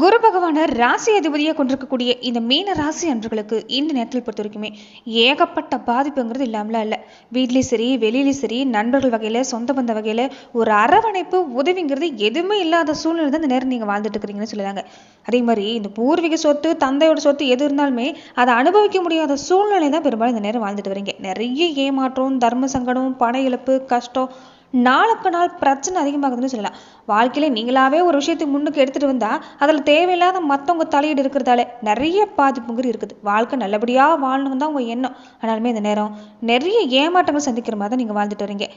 குரு பகவான ராசி அதிபதியாக கொண்டிருக்கக்கூடிய இந்த மீன ராசி அன்றுகளுக்கு இந்த நேரத்தில் பொறுத்த வரைக்குமே ஏகப்பட்ட பாதிப்புங்கிறது இல்லாமலாம் இல்லை. வீட்லேயும் சரி வெளியிலையும் சரி நண்பர்கள் வகையில் சொந்த பந்த வகையில் ஒரு அரவணைப்பு உதவிங்கிறது எதுவுமே இல்லாத சூழ்நிலை தான் இந்த நேரம் நீங்கள் வாழ்ந்துட்டு இருக்கிறீங்கன்னு சொல்லுறாங்க. அதே மாதிரி இந்த பூர்வீக சொத்து தந்தையோட சொத்து எது இருந்தாலுமே அதை அனுபவிக்க முடியாத சூழ்நிலை தான் பெரும்பாலும் இந்த நேரம் வாழ்ந்துட்டு வரீங்க. நிறைய ஏமாற்றம் தர்ம சங்கடம் பண இழப்பு கஷ்டம் நாளுக்கு நாள் பிரச்சனை அதிகமாகுதுன்னு சொல்லலாம். வாழ்க்கையில நீங்களாவே ஒரு விஷயத்தை முன்னுக்கு எடுத்துட்டு வந்தா அதில் தேவையில்லாத மற்றவங்க தலையீடு இருக்கிறதால நிறைய பாதிப்புங்கிறது இருக்குது. வாழ்க்கை நல்லபடியாக வாழணும் தான் உங்கள் எண்ணம். ஆனாலுமே இந்த நேரம் நிறைய ஏமாற்றங்கள் சந்திக்கிற மாதிரி தான் நீங்கள் வாழ்ந்துட்டு வரீங்க.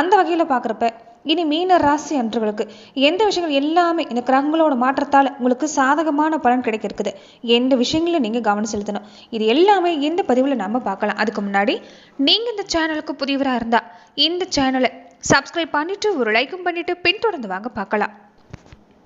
அந்த வகையில் பார்க்குறப்ப இனி மீன ராசி அன்றுகளுக்கு எந்த விஷயங்கள் எல்லாமே இந்த கிரகங்களோட மாற்றத்தால் உங்களுக்கு சாதகமான பலன் கிடைக்க இருக்குது. எந்த விஷயங்களும் நீங்கள் கவனம் செலுத்தணும். இது எல்லாமே இந்த பதிவில் நம்ம பார்க்கலாம். அதுக்கு முன்னாடி நீங்கள் இந்த சேனலுக்கு புதியவராக இருந்தால் இந்த சேனலை சப்ஸ்கிரைப் பண்ணிட்டு ஒரு லைக்கும் பண்ணிட்டு பின்தொடர்ந்து வாங்க பார்க்கலாம்.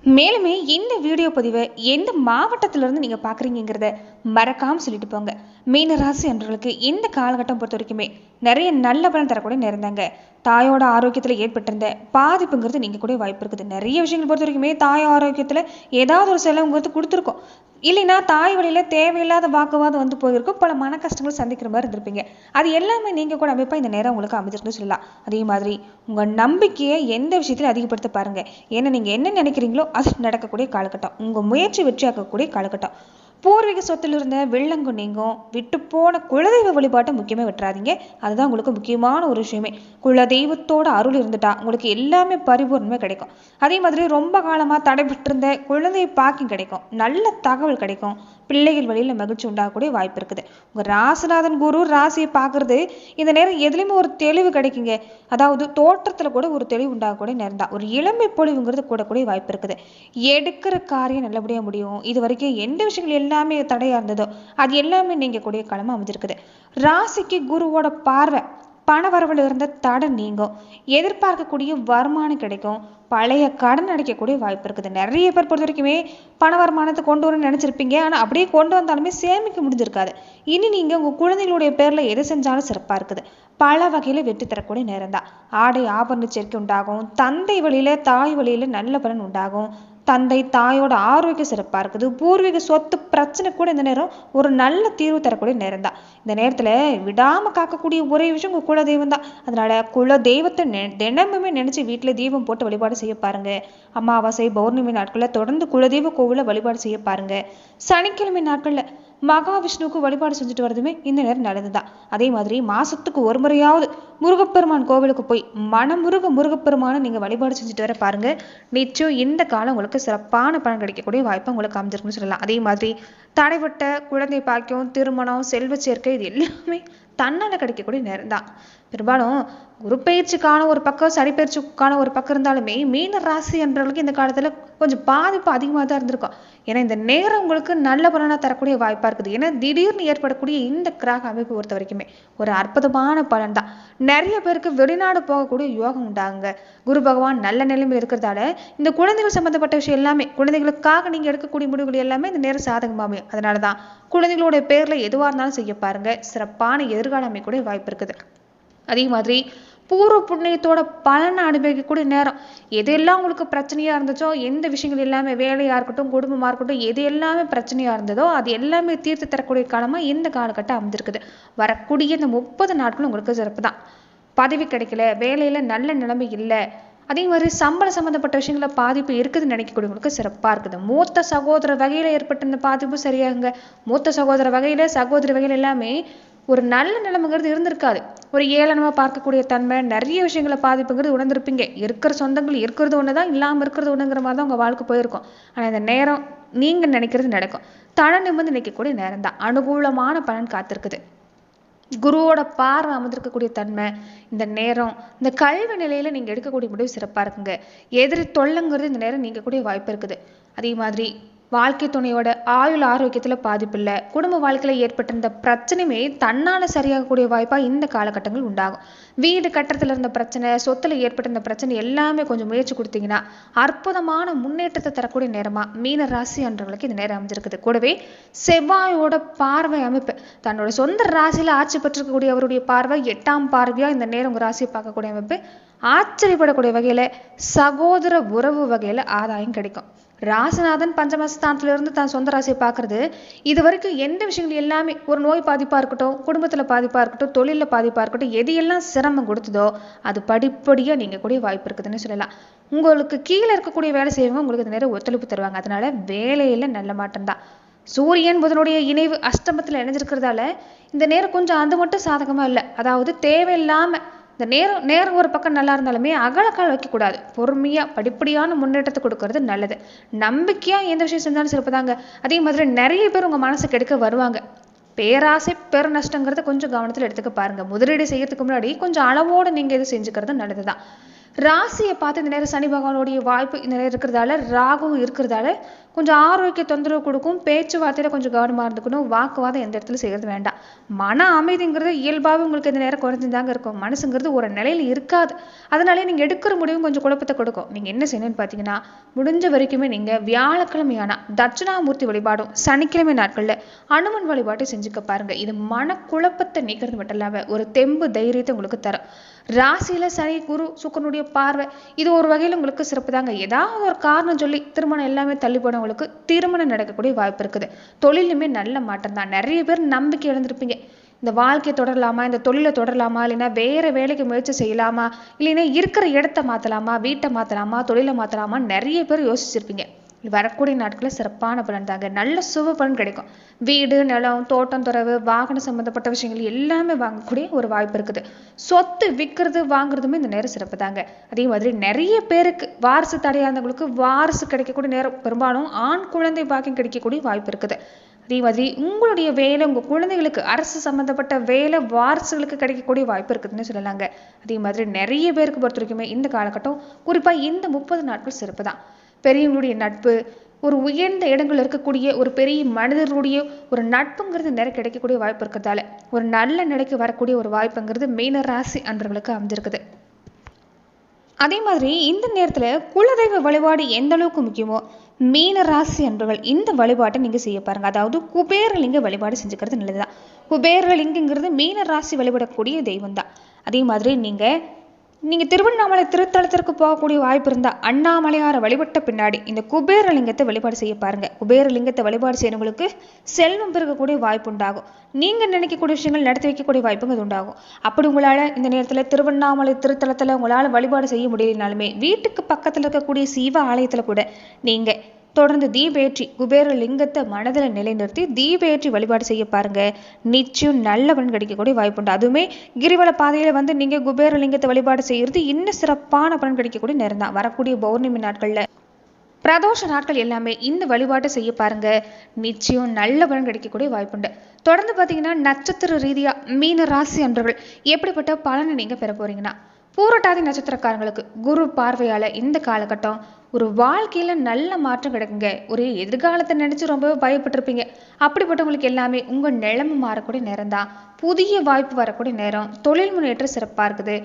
மேலுமே இந்த வீடியோ பதிவை எந்த மாவட்டத்திலிருந்து நீங்கள் பார்க்குறீங்கிறத மறக்காமல் சொல்லிட்டு போங்க. மீனராசி அன்றர்களுக்கு இந்த காலகட்டம் பொறுத்த வரைக்குமே நிறைய நல்ல பலன் தரக்கூடிய நேர்ந்தாங்க தாயோட ஆரோக்கியத்தில் ஏற்பட்டிருந்த பாதிப்புங்கிறது நீங்கள் கூட வாய்ப்பு இருக்குது. நிறைய விஷயங்கள் பொறுத்த வரைக்குமே தாய் ஆரோக்கியத்தில் ஏதாவது ஒரு செலவுங்கிறது கொடுத்துருக்கோம். இல்லைன்னா தாய் வழியில் தேவையில்லாத வாக்குவாதம் வந்து போயிருக்கும் பல மன கஷ்டங்கள் சந்திக்கிற மாதிரி இருந்திருப்பீங்க. அது எல்லாமே நீங்கள் கூட அமைப்பாக இந்த நேரம் உங்களுக்கு அமைச்சிருக்குன்னு சொல்லலாம். அதே மாதிரி உங்கள் நம்பிக்கையை எந்த விஷயத்திலும் அதிகப்படுத்த பாருங்க. ஏன்னா நீங்கள் என்ன நினைக்கிறீங்களோ அது நடக்கக்கூடிய காலகட்டம். உங்கள் முயற்சி வெற்றியாக்கக்கூடிய காலகட்டம். பூர்வீக சொத்துல இருந்த வெள்ளங்கு நீங்கும் விட்டு போன குலதெய்வ வழிபாட்டை முக்கியமாக விட்டுறாதீங்க. அதுதான் உங்களுக்கு முக்கியமான ஒரு விஷயமே. குலதெய்வத்தோட அருள் இருந்துட்டா உங்களுக்கு எல்லாமே பரிபூர்ணமே கிடைக்கும். அதே மாதிரி ரொம்ப காலமாக தடைபட்டிருந்த குழந்தை பாக்கியம் கிடைக்கும். நல்ல தகவல் கிடைக்கும். பிள்ளைகள் வழியில் மகிழ்ச்சி உண்டாகக்கூடிய வாய்ப்பு இருக்குது. உங்கள் ராசிநாதன் குரு ராசியை பார்க்கறது இந்த நேரம் எதுலேயுமே ஒரு தெளிவு கிடைக்குங்க. அதாவது தோற்றத்தில் கூட ஒரு தெளிவு உண்டாகக்கூடிய நேரம் தான். ஒரு இளமை பொழிவுங்கிறது கூடக்கூடிய வாய்ப்பு இருக்குது. எடுக்கிற காரியம் நல்லபடியாக முடியும். இது வரைக்கும் எந்த விஷயங்கள் எல்லாமே தடையாக இருந்ததோ. அது எல்லாமே நீங்கள் கூடிய காலமாக அமைஞ்சிருக்குது. ராசிக்கு குருவோட பார்வை பண வரவில் இருந்த தடை நீங்கும். எதிர்பார்க்கக்கூடிய வருமானம் கிடைக்கும். பழைய கடன் அடைக்கக்கூடிய வாய்ப்பு இருக்குது. நிறைய பேர் பொறுத்த வரைக்குமே பண வருமானத்தை கொண்டு வரணும்னு நினச்சிருப்பீங்க. ஆனால் அப்படியே கொண்டு வந்தாலுமே சேமிக்க முடிஞ்சிருக்காது. இனி நீங்கள் உங்கள் குழந்தைகளுடைய பேரில் எது செஞ்சாலும் சிறப்பாக இருக்குது. பல வகையில் வெற்றி தரக்கூடிய நேரம் தான். ஆடை ஆபரண சேர்க்கை உண்டாகும். தந்தை வழியில் தாய் வழியில் நல்ல பலன் உண்டாகும். தந்தை தாயோட ஆரோக்கியம் சிறப்பாக இருக்குது. பூர்வீக சொத்து பிரச்சனை கூட இந்த நேரம் ஒரு நல்ல தீர்வு தரக்கூடிய நேரம் தான். இந்த நேரத்தில் விடாமல் காக்கக்கூடிய ஒரே விஷயம் உங்கள் குல தெய்வம் தான். அதனால குல தெய்வத்தை நெ தினமுமே நினச்சி வீட்டில் தீபம் போட்டு வழிபாடு செய்ய பாருங்க. அமாவாசை பௌர்ணமி நாட்களில் தொடர்ந்து குலதெய்வ கோவிலில் வழிபாடு செய்ய பாருங்க. சனிக்கிழமை நாட்களில் மகாவிஷ்ணுவுக்கு வழிபாடு செஞ்சுட்டு வரதுமே இந்த நேரம் நல்லதுதான் அதே மாதிரி மாசத்துக்கு ஒரு முறையாவது முருகப்பெருமான் கோவிலுக்கு போய் மனமுருக முருகப்பெருமானை நீங்கள் வழிபாடு செஞ்சுட்டு வர பாருங்க. நிச்சயம் இந்த காலம் உங்களுக்கு சிறப்பான பலன் கிடைக்கக்கூடிய வாய்ப்பு உங்களுக்கு அமைஞ்சிருக்குன்னு சொல்லலாம். அதே மாதிரி தடைப்பட்ட குழந்தை பாக்கியம் திருமணம் செல்வ சேர்க்கை இது எல்லாமே தன்னால் கிடைக்கக்கூடிய நேரம் தான் பெரும்பாலும் குரு பயிற்சிக்கான ஒரு பக்கம் சனி பயிற்சிக்கான ஒரு பக்கம் இருந்தாலுமே மீன ராசி என்றவர்களுக்கு இந்த காலத்தில் கொஞ்சம் பாதிப்பு அதிகமாக தான் இருந்திருக்கும். ஏன்னா இந்த நேரம் உங்களுக்கு நல்ல பலனாக தரக்கூடிய வாய்ப்பாக இருக்குது. ஏன்னா திடீர்னு ஏற்படக்கூடிய இந்த கிராக அமைப்பு பொறுத்த வரைக்குமே ஒரு அற்புதமான பலன் தான். நிறைய பேருக்கு வெளிநாடு போகக்கூடிய யோகம் உண்டாகுங்க. குரு பகவான் நல்ல நிலைமையில் இருக்கிறதால இந்த குழந்தைகள் சம்மந்தப்பட்ட விஷயம் எல்லாமே குழந்தைகளுக்காக நீங்கள் எடுக்கக்கூடிய முடிவுகள் எல்லாமே இந்த நேரம் சாதகமாமே. அதனால தான் குழந்தைகளுடைய பேரில் எதுவாக இருந்தாலும் செய்ய பாருங்க. சிறப்பான எதிர்கால கூட வாய்ப்பு இருக்குது. அதே மாதிரி பூர்வ புண்ணியத்தோட பலனை அனுபவிக்கக்கூடிய நேரம். எதெல்லாம் உங்களுக்கு பிரச்சனையாக இருந்துச்சோ எந்த விஷயங்கள் எல்லாமே வேலையாக இருக்கட்டும் குடும்பமாக இருக்கட்டும் எது எல்லாமே பிரச்சனையாக இருந்ததோ அது எல்லாமே தீர்த்து தரக்கூடிய காலமாக இந்த காலகட்டம் அமைஞ்சிருக்குது வரக்கூடிய இந்த முப்பது நாட்களும் உங்களுக்கு சிறப்பு தான் பதவி கிடைக்கல வேலையில் நல்ல நிலைமை இல்லை. அதே மாதிரி சம்பள சம்மந்தப்பட்ட விஷயங்கள பாதிப்பு இருக்குதுன்னு நினைக்கக்கூடியவங்களுக்கு சிறப்பாக இருக்குது. மூத்த சகோதர வகையில் ஏற்பட்ட இந்த பாதிப்பு சரியாகுங்க. மூத்த சகோதர வகையில் சகோதரி வகையில் எல்லாமே ஒரு நல்ல நிலைமைங்கிறது இருந்திருக்காது. ஒரு ஏளனமாக பார்க்கக்கூடிய தன்மை நிறைய விஷயங்களை பாதிப்புங்கிறது உணர்ந்திருப்பீங்க. இருக்கிற சொந்தங்கள் இருக்கிறது ஒன்று தான் இல்லாமல் இருக்கிறது ஒன்றுங்கிற மாதிரி தான் உங்கள் வாழ்க்கை போயிருக்கும். ஆனால் இந்த நேரம் நீங்கள் நினைக்கிறது நடக்கும். தன நிமிர்ந்து நிற்கக்கூடிய நேரம் தான் அனுகூலமான பலன் காத்திருக்குது. குருவோட பார்வை அமர்ந்திருக்கக்கூடிய தன்மை இந்த நேரம் இந்த கல்வி நிலையில் நீங்கள் எடுக்கக்கூடிய முடிவு சிறப்பாக இருக்குங்க. எதிரி தொல்லைங்கிறது இந்த நேரம் நீங்கக்கூடிய வாய்ப்பு இருக்குது. அதே மாதிரி வாழ்க்கை துணையோட ஆயுள் ஆரோக்கியத்தில் பாதிப்பில்லை குடும்ப வாழ்க்கையில் ஏற்பட்டிருந்த பிரச்சனையுமே தன்னால் சரியாகக்கூடிய வாய்ப்பாக இந்த காலகட்டங்கள் உண்டாகும். வீடு கட்டுறதுல இருந்த பிரச்சனை சொத்தில் ஏற்பட்டிருந்த பிரச்சனை எல்லாமே கொஞ்சம் முயற்சி கொடுத்தீங்கன்னா அற்புதமான முன்னேற்றத்தை தரக்கூடிய நேரமாக மீன ராசி அன்றவங்களுக்கு இந்த நேரம் அமைஞ்சிருக்குது. கூடவே செவ்வாயோட பார்வை அமைப்பு. தன்னோட சொந்த ராசியில் ஆட்சி பெற்றிருக்கக்கூடிய அவருடைய பார்வை எட்டாம் பார்வையாக இந்த நேரம் உங்கள் ராசியை பார்க்கக்கூடிய அமைப்பு. ஆச்சரியப்படக்கூடிய வகையில் சகோதர உறவு வகையில் ஆதாயம் கிடைக்கும். ராசநாதன் பஞ்சமஸ்தானத்திலிருந்து தான் சொந்த ராசியை பார்க்கறது. இது வரைக்கும் எந்த விஷயங்கள் எல்லாமே ஒரு நோய் பாதிப்பாக இருக்கட்டும் குடும்பத்தில் பாதிப்பாக இருக்கட்டும் தொழிலில் பாதிப்பாக இருக்கட்டும் எது எல்லாம் சிரமம் கொடுத்ததோ அது படிப்படியாக நீங்கள் கூடிய வாய்ப்பு இருக்குதுன்னு சொல்லலாம். உங்களுக்கு கீழே இருக்கக்கூடிய வேலை செய்யறவங்க உங்களுக்கு இந்த நேரம் ஒத்துழைப்பு தருவாங்க. அதனால வேலையில் நல்ல மாற்றம் தான். சூரியன் புதனுடைய இணைவு அஷ்டமத்தில் இணைஞ்சிருக்கிறதால இந்த நேரம் கொஞ்சம் அது மட்டும் சாதகமாக இல்லை. அதாவது தேவையில்லாமல் இந்த நேரம் நேரம் ஒரு பக்கம் நல்லா இருந்தாலுமே அகலக்கால் வைக்கக்கூடாது. பொறுமையாக படிப்படியான முன்னேற்றத்தை கொடுக்கறது நல்லது. நம்பிக்கையாக எந்த விஷயம் செஞ்சாலும் சிறப்புதாங்க. அதே மாதிரி நிறைய பேர் உங்கள் மனசுக்கு கெடுக்க வருவாங்க. பேராசை பெரு நஷ்டங்கிறத கொஞ்சம் கவனத்தில் எடுத்துக்க பாருங்க. முதலீடு செய்யறதுக்கு முன்னாடி கொஞ்சம் அளவோடு நீங்கள் இது செஞ்சுக்கிறது நல்லதுதான். ராசியை பார்த்து இந்த நேரம் சனி பகவானுடைய வாய்ப்பு இந்த நேரம் இருக்கிறதால ராகுவும் இருக்கிறதால கொஞ்சம் ஆரோக்கிய தொந்தரவு கொடுக்கும் பேச்சுவார்த்தையில் கொஞ்சம் கவனமாக இருந்துக்கணும் வாக்குவாதம் எந்த இடத்துல செய்யறது வேண்டாம். மன அமைதிங்கிறது இயல்பாகவே உங்களுக்கு இந்த நேரம் குறைஞ்சிருந்தாங்க இருக்கும். மனசுங்கிறது ஒரு நிலையில் இருக்காது. அதனாலே நீங்கள் எடுக்கிற முடிவும் கொஞ்சம் குழப்பத்தை கொடுக்கும். நீங்கள் என்ன செய்யணும்னு பார்த்தீங்கன்னா முடிஞ்ச வரைக்குமே நீங்கள் வியாழக்கிழமையான தட்சிணாமூர்த்தி வழிபாடும் சனிக்கிழமை நாட்களில் அனுமன் வழிபாட்டை செஞ்சுக்க பாருங்கள் இது மன குழப்பத்தை நீக்கிறது மட்டும் இல்லாமல் ஒரு தெம்பு தைரியத்தை உங்களுக்கு தரும். ராசியில் சனி குரு சுக்கரனுடைய பார்வை இது ஒரு வகையில் உங்களுக்கு சிறப்பு தாங்க ஏதாவது ஒரு காரணம் சொல்லி திருமணம் எல்லாமே தள்ளி போனவங்களுக்கு திருமணம் நடக்கக்கூடிய வாய்ப்பு இருக்குது. தொழிலுமே நல்ல மாற்றம் தான். நிறைய பேர் நம்பிக்கை இழந்திருப்பீங்க. இந்த வாழ்க்கையை தொடரலாமா? இந்த தொழிலை தொடரலாமா? இல்லைன்னா வேற வேலைக்கு முயற்சி செய்யலாமா? இல்லைன்னா இருக்கிற இடத்த மாற்றலாமா வீட்டை மாற்றலாமா தொழிலை மாற்றலாமா நிறைய பேர் யோசிச்சிருப்பீங்க. வரக்கூடிய நாட்களில் சிறப்பான பலன் தாங்க. நல்ல சுப பலன் கிடைக்கும். வீடு நிலம் தோட்டம் துறவு வாகனம் சம்மந்தப்பட்ட விஷயங்கள் எல்லாமே வாங்கக்கூடிய ஒரு வாய்ப்பு இருக்குது. சொத்து விற்கிறது வாங்குறதுமே இந்த நேரம் சிறப்பு தாங்க. அதே மாதிரி நிறைய பேருக்கு வாரிசு தடையாதவங்களுக்கு வாரிசு கிடைக்கக்கூடிய நேரம். பெரும்பாலும் ஆண் குழந்தை பாக்கியம் கிடைக்கக்கூடிய வாய்ப்பு இருக்குது. அதே மாதிரி உங்களுடைய வேலை உங்கள் குழந்தைகளுக்கு அரசு சம்மந்தப்பட்ட வேலை வாரிசுகளுக்கு கிடைக்கக்கூடிய வாய்ப்பு இருக்குதுன்னு சொல்லலாங்க. அதே மாதிரி நிறைய பேருக்கு பொறுத்த வரைக்குமே இந்த காலகட்டம் குறிப்பாக இந்த முப்பது நாட்கள் சிறப்பு தான். பெரியவங்களுடைய நட்பு ஒரு உயர்ந்த இடங்கள் இருக்கக்கூடிய ஒரு பெரிய மனிதர்களுடைய ஒரு நட்புங்கிறது நிறைய கிடைக்கக்கூடிய வாய்ப்பு இருக்கிறதால ஒரு நல்ல நிலைக்கு வரக்கூடிய ஒரு வாய்ப்புங்கிறது மீன ராசி அன்றவர்களுக்கு அமைஞ்சிருக்குது. அதே மாதிரி இந்த நேரத்துல குலதெய்வ வழிபாடு எந்த அளவுக்கு முக்கியமோ மீன ராசி அன்பர்கள் இந்த வழிபாட்டை நீங்க செய்ய பாருங்க. அதாவது குபேரலிங்க வழிபாடு செஞ்சுக்கிறது நல்லதுதான். குபேரலிங்கங்கிறது மீன ராசி வழிபடக்கூடிய தெய்வம் தான் அதே மாதிரி நீங்க நீங்கள் திருவண்ணாமலை திருத்தலத்திற்கு போகக்கூடிய வாய்ப்பு இருந்தால் அண்ணாமலையாரை வழிபட்ட பின்னாடி இந்த குபேரலிங்கத்தை வழிபாடு செய்ய பாருங்கள் குபேரலிங்கத்தை வழிபாடு செய்யறவங்களுக்கு செல்வம் பெருகக்கூடிய வாய்ப்பு உண்டாகும். நீங்கள் நினைக்கக்கூடிய விஷயங்கள் நடத்தி வைக்கக்கூடிய வாய்ப்புங்க உண்டாகும். அப்படி உங்களால் இந்த நேரத்தில் திருவண்ணாமலை திருத்தலத்தில் உங்களால் வழிபாடு செய்ய முடியலனாலுமே வீட்டுக்கு பக்கத்தில் இருக்கக்கூடிய சிவ ஆலயத்தில் கூட நீங்கள் தொடர்ந்து தீபேற்றி குபேர லிங்கத்தை மனதில் நிலைநிறுத்தி தீபேற்றி வழிபாடு செய்ய பாருங்க. நிச்சயம் நல்ல பலன் கிடைக்கக்கூடிய வாய்ப்புண்டு அதுவுமே கிரிவல பாதையில வந்து நீங்க குபேர லிங்கத்தை வழிபாடு செய்யறது இன்னும் சிறப்பான பலன் கிடைக்கக்கூடிய நேரம் தான். வரக்கூடிய பௌர்ணமி நாட்கள்ல பிரதோஷ நாட்கள் எல்லாமே இந்த வழிபாட்டை செய்ய பாருங்க. நிச்சயம் நல்ல பலன் கிடைக்கக்கூடிய வாய்ப்புண்டு தொடர்ந்து பார்த்தீங்கன்னா நட்சத்திர ரீதியா மீன ராசி அன்றர்கள் எப்படிப்பட்ட பலனை நீங்க பெற போறீங்கன்னா பூரட்டாதி நட்சத்திரக்காரங்களுக்கு குரு பார்வையால இந்த காலகட்டம் ஒரு வாழ்க்கையில நல்ல மாற்றம் கிடைக்குங்க. ஒரு எதிர்காலத்தை நினைச்சு ரொம்பவே பயப்பட்டிருப்பீங்க. அப்படிப்பட்டவங்களுக்கு எல்லாமே உங்க நிலைமை மாறக்கூடிய நேரம் தான் புதிய வாய்ப்பு வரக்கூடிய நேரம். தொழில் முன்னேற்றம் சிறப்பா இருக்குது.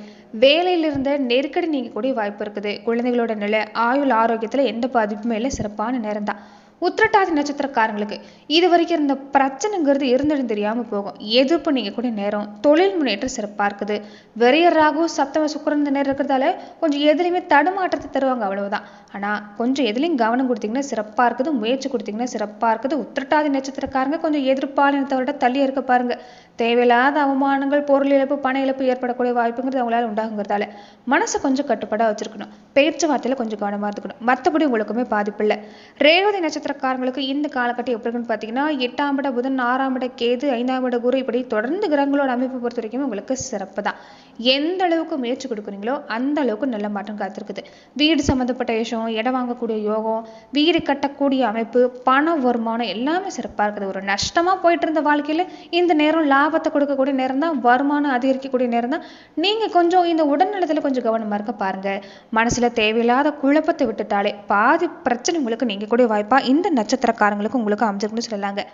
வேலையில இருந்த நெருக்கடி நீங்கக்கூடிய வாய்ப்பு இருக்குது. குழந்தைகளோட நிலை ஆயுள் ஆரோக்கியத்துல எந்த பாதிப்புமே இல்லை. சிறப்பான நேரம் தான் உத்திரட்டாதி நட்சத்திரக்காரங்களுக்கு இது வரைக்கும் இருந்த பிரச்சனைங்கிறது இருந்துடும் தெரியாமல் போகும். எதிர்ப்பு நீங்க கூட நேரம் தொழில் முன்னேற்றம் சிறப்பாக இருக்குது. வெறிய ராகு சப்தம சுக்கரன் இந்த நேரம் இருக்கிறதால கொஞ்சம் எதுலையுமே தடுமாற்றத்தை தருவாங்க அவ்வளவுதான். ஆனால் கொஞ்சம் எதுலையும் கவனம் கொடுத்தீங்கன்னா சிறப்பாக இருக்குது முயற்சி கொடுத்தீங்கன்னா சிறப்பாக இருக்குது. உத்திரட்டாதி நட்சத்திரக்காரங்க கொஞ்சம் எதிர்ப்பாலினத்தை விட தள்ளி இருக்க பாருங்க. தேவையில்லாத அவமானங்கள் பொருள் இழப்பு பண இழப்பு ஏற்படக்கூடிய வாய்ப்புங்கிறது அவங்களால உண்டாகுங்கிறதால மனசை கொஞ்சம் கட்டுப்பாடா வச்சிருக்கணும். பேச்சுவார்த்தையில் கொஞ்சம் கவனமா இருந்துக்கணும். மற்றபடி உங்களுக்குமே பாதிப்பில்லை ரேவதி நட்சத்திரக்காரங்களுக்கு இந்த காலகட்டம் எப்படி இருக்குன்னு பார்த்தீங்கன்னா எட்டாம் இட புதன் ஆறாம் இட கேது ஐந்தாம் இட குரு இப்படி தொடர்ந்து கிரகங்களோட அமைப்பு பொறுத்த வரைக்கும் உங்களுக்கு சிறப்பு தான். எந்த அளவுக்கு முயற்சி கொடுக்குறீங்களோ அந்த அளவுக்கு நல்ல மாற்றம் காத்திருக்குது. வீடு சம்மந்தப்பட்ட விஷயம் இடம் வாங்கக்கூடிய யோகம் வீடு கட்டக்கூடிய அமைப்பு பண வருமானம் எல்லாமே சிறப்பா இருக்குது. ஒரு நஷ்டமா போயிட்டு இருந்த வாழ்க்கையில இந்த நேரம் லாபத்தை கொடுக்கக்கூடிய நேரம் தான் வருமானம் அதிகரிக்கக்கூடிய நேரம் தான் நீங்க கொஞ்சம் இந்த உடல்நலத்தில் கொஞ்சம் கவனமா இருக்க பாருங்க. மனசுல தேவையில்லாத குழப்பத்தை விட்டுட்டாலே பாதி பிரச்சனை உங்களுக்கு நீங்க கூட வாய்ப்பா இந்த நட்சத்திரக்காரங்களுக்கு உங்களுக்கு அமைஞ்சிருக்குன்னு சொல்லலாங்க.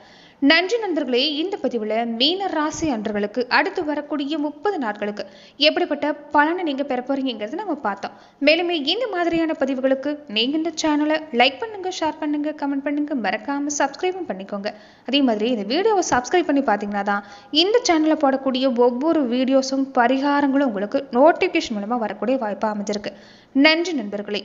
நன்றி நண்பர்களே இந்த பதிவில் மீன ராசி அன்றர்களுக்கு அடுத்து வரக்கூடிய முப்பது நாட்களுக்கு எப்படிப்பட்ட பலனை நீங்கள் பெற போறீங்கிறத நம்ம பார்த்தோம். மேலுமே இந்த மாதிரியான பதிவுகளுக்கு நீங்கள் இந்த சேனலை லைக் பண்ணுங்க ஷேர் பண்ணுங்க கமெண்ட் பண்ணுங்க மறக்காம சப்ஸ்கிரைபும் பண்ணிக்கோங்க. அதே மாதிரி இந்த வீடியோவை சப்ஸ்கிரைப் பண்ணி பார்த்தீங்கன்னா தான் இந்த சேனலில் போடக்கூடிய ஒவ்வொரு வீடியோஸும் பரிகாரங்களும் உங்களுக்கு நோட்டிஃபிகேஷன் மூலமாக வரக்கூடிய வாய்ப்பாக அமைஞ்சிருக்கு. நன்றி நண்பர்களே.